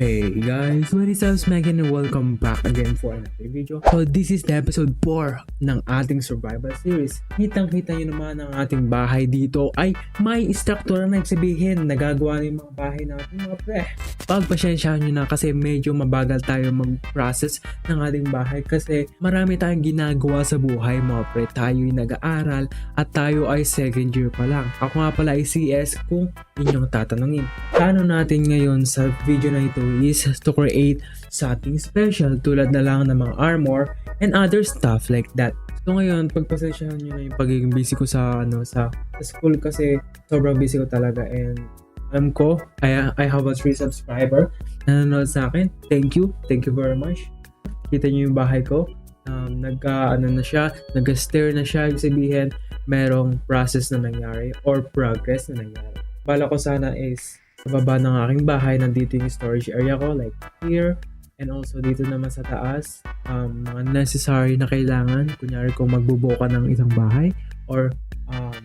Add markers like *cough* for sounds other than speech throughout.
Hey guys, what is up, Megan and welcome back again for another video. So this is the episode 4 ng ating survival series. Kitang-kita nyo naman ang ating bahay dito ay may struktura na sabihin nagagawa ng mga bahay natin mga pre. Pagpasyensyahan nyo na kasi medyo mabagal tayo mag-process ng ating bahay kasi marami tayong ginagawa sa buhay mga pre. Tayo'y nag-aaral at tayo ay second year pa lang. Ako nga pala ay CS kung inyong tatanungin. Plano natin ngayon sa video na ito is to create something special tulad na lang ng mga armor and other stuff like that. So ngayon, pagpasensyahan nyo na yung pagiging busy ko sa ano sa, school kasi sobrang busy ko talaga and alam ko, I, I have a 3 subscriber na nanonood sa akin. Thank you. Thank you very much. Kita nyo yung bahay ko. Um, nagka, ano na siya, nag-stare na siya. Ibig sabihin, merong process na nangyari or progress na nangyari. Bala ko sana is sa baba ng aking bahay, nandito yung storage area ko, like here, and also dito naman sa taas, um, mga necessary na kailangan, kunyari kung magbubuo ka ng isang bahay, or um,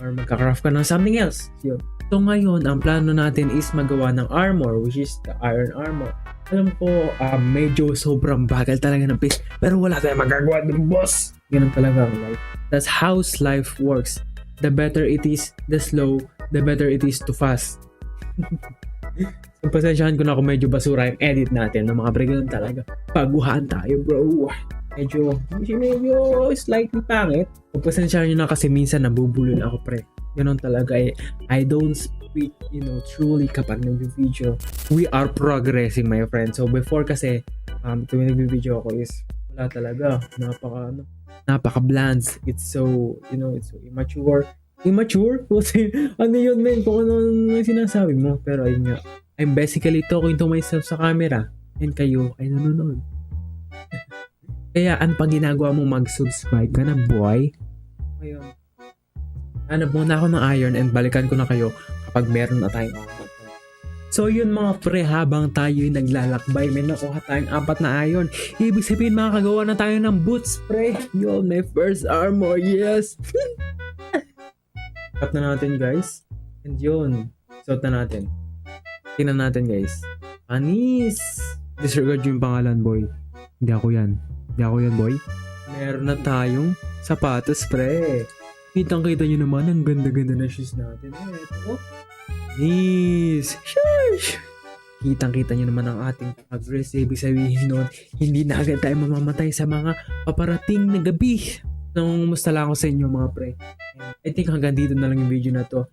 or magka-craft ka ng something else. Yun. So ngayon, ang plano natin is magawa ng armor, which is the iron armor. Alam ko, um, medyo sobrang bagal talaga ng pace, pero wala tayong magagawa ng boss. Ganun talaga ang. That's how life works. The better it is, the slow, the better it is to fast. *laughs* so, pasensyahan ko na kung medyo basura yung edit natin ng mga pre ganun talaga. Paguhan tayo bro. Medyo, medyo, slightly pangit. Pagpasensyahan nyo na kasi minsan nabubulol ako pre. Ganun talaga eh. I don't speak, you know, truly kapag nag-video. We are progressing my friend. So before kasi, um, tuwing nag-video ako is wala talaga. Napaka, ano, napaka bland. It's so, you know, it's so immature. Immature? *laughs* Kasi, ano yun, men? Kung ano yung sinasabi mo. Pero ayun nga. I'm basically talking to myself sa camera. And kayo ay nanonood. *laughs* Kaya, ano pa ginagawa mo? Mag-subscribe ka na, boy. Ayun. Hanap muna ako ng iron and balikan ko na kayo kapag meron na tayong. So yun mga pre, habang tayo'y naglalakbay, may nakuha tayong apat na iron. Ibig sabihin makakagawa na tayo ng boots, pre. Yun, my first armor, yes! *laughs* Cut na natin, guys. And yun, suot na natin. Tingnan natin, guys. Anis! Disregard yung pangalan, boy. Hindi ako yan. Hindi ako yan, boy. Meron na tayong sapatos, pre. Kitang-kita nyo naman, ang ganda-ganda na shoes natin. Eh, ito, oh. Nis! Shush! Kitang-kita nyo naman ang ating progress. Ibig sabihin nun, hindi na agad tayo mamamatay sa mga paparating na gabi. Nung musta lang ako sa inyo mga pre. I think hanggang dito na lang yung video na to.